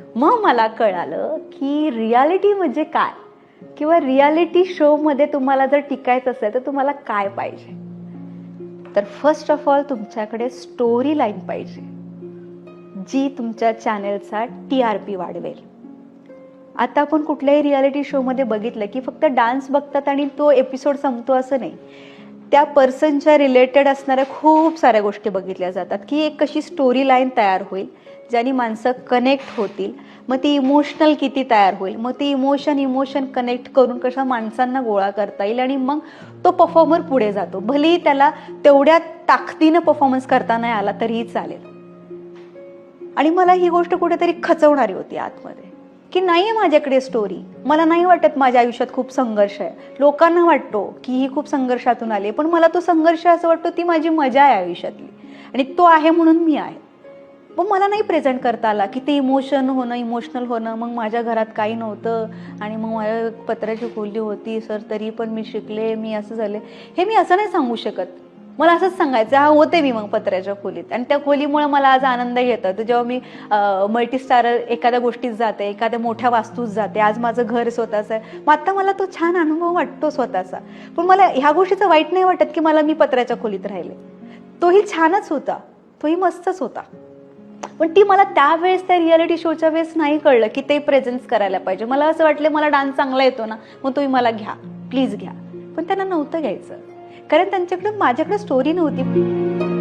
मग मला कळालं की रियालिटी म्हणजे काय? किंवा रियालिटी शोमध्ये तुम्हाला जर टिकायचं असेल तर तुम्हाला काय पाहिजे? तर फर्स्ट ऑफ ऑल तुमच्याकडे स्टोरी लाईन पाहिजे जी तुमच्या चॅनेलचा टी आर पी वाढवेल. आता आपण कुठल्याही रियालिटी शोमध्ये बघितलं की फक्त डान्स बघतात आणि तो एपिसोड संपतो असं नाही. त्या पर्सनच्या रिलेटेड असणाऱ्या खूप साऱ्या गोष्टी बघितल्या जातात की एक कशी स्टोरी लाईन तयार होईल ज्याने माणसं कनेक्ट होतील. मग ती इमोशनल किती तयार होईल? मग ती इमोशन इमोशन कनेक्ट करून कशा माणसांना गोळा करता येईल? आणि मग तो परफॉर्मर पुढे जातो. भलेही त्याला तेवढ्या ताकदीनं परफॉर्मन्स करता नाही आला तरीही चालेल. आणि मला ही गोष्ट कुठेतरी खचवणारी होती आतमध्ये. की नाही आहे माझ्याकडे स्टोरी मला नाही वाटत माझ्या आयुष्यात खूप संघर्ष आहे. लोकांना वाटतो की ही खूप संघर्षातून आली पण मला तो संघर्ष असं वाटतो ती माझी मजा आहे आयुष्यातली. आणि तो आहे म्हणून मी आहे. पण मला नाही प्रेझेंट करता आला की ते इमोशन होणं इमोशनल होणं. मग माझ्या घरात काही नव्हतं आणि मग माझ्या पत्राची खोली होती सर तरी पण मी शिकले मी असं झाले. हे मी असं नाही सांगू शकत. मला असंच सांगायचं हा होते मी मग पत्र्याच्या खोलीत. आणि त्या खोलीमुळे मला आज आनंद येतं तर जेव्हा मी मल्टीस्टार एखाद्या गोष्टीत जाते एखाद्या मोठ्या वास्तूत जाते आज माझं घर स्वतःचं आहे. मग आता मला तो छान अनुभव वाटतो स्वतःचा. पण मला ह्या गोष्टीचं वाईट नाही वाटत की मला मी पत्र्याच्या खोलीत राहिले. तोही छानच होता. तोही मस्तच होता. पण ती मला त्यावेळेस त्या रियालिटी शोच्या वेळेस नाही कळलं की ते प्रेझेन्स करायला पाहिजे. मला असं वाटलं मला डान्स चांगला येतो ना मग तुम्ही मला घ्या. प्लीज घ्या. पण त्यांना नव्हतं घ्यायचं. कारण त्यांच्याकडं माझ्याकडे स्टोरी नव्हती.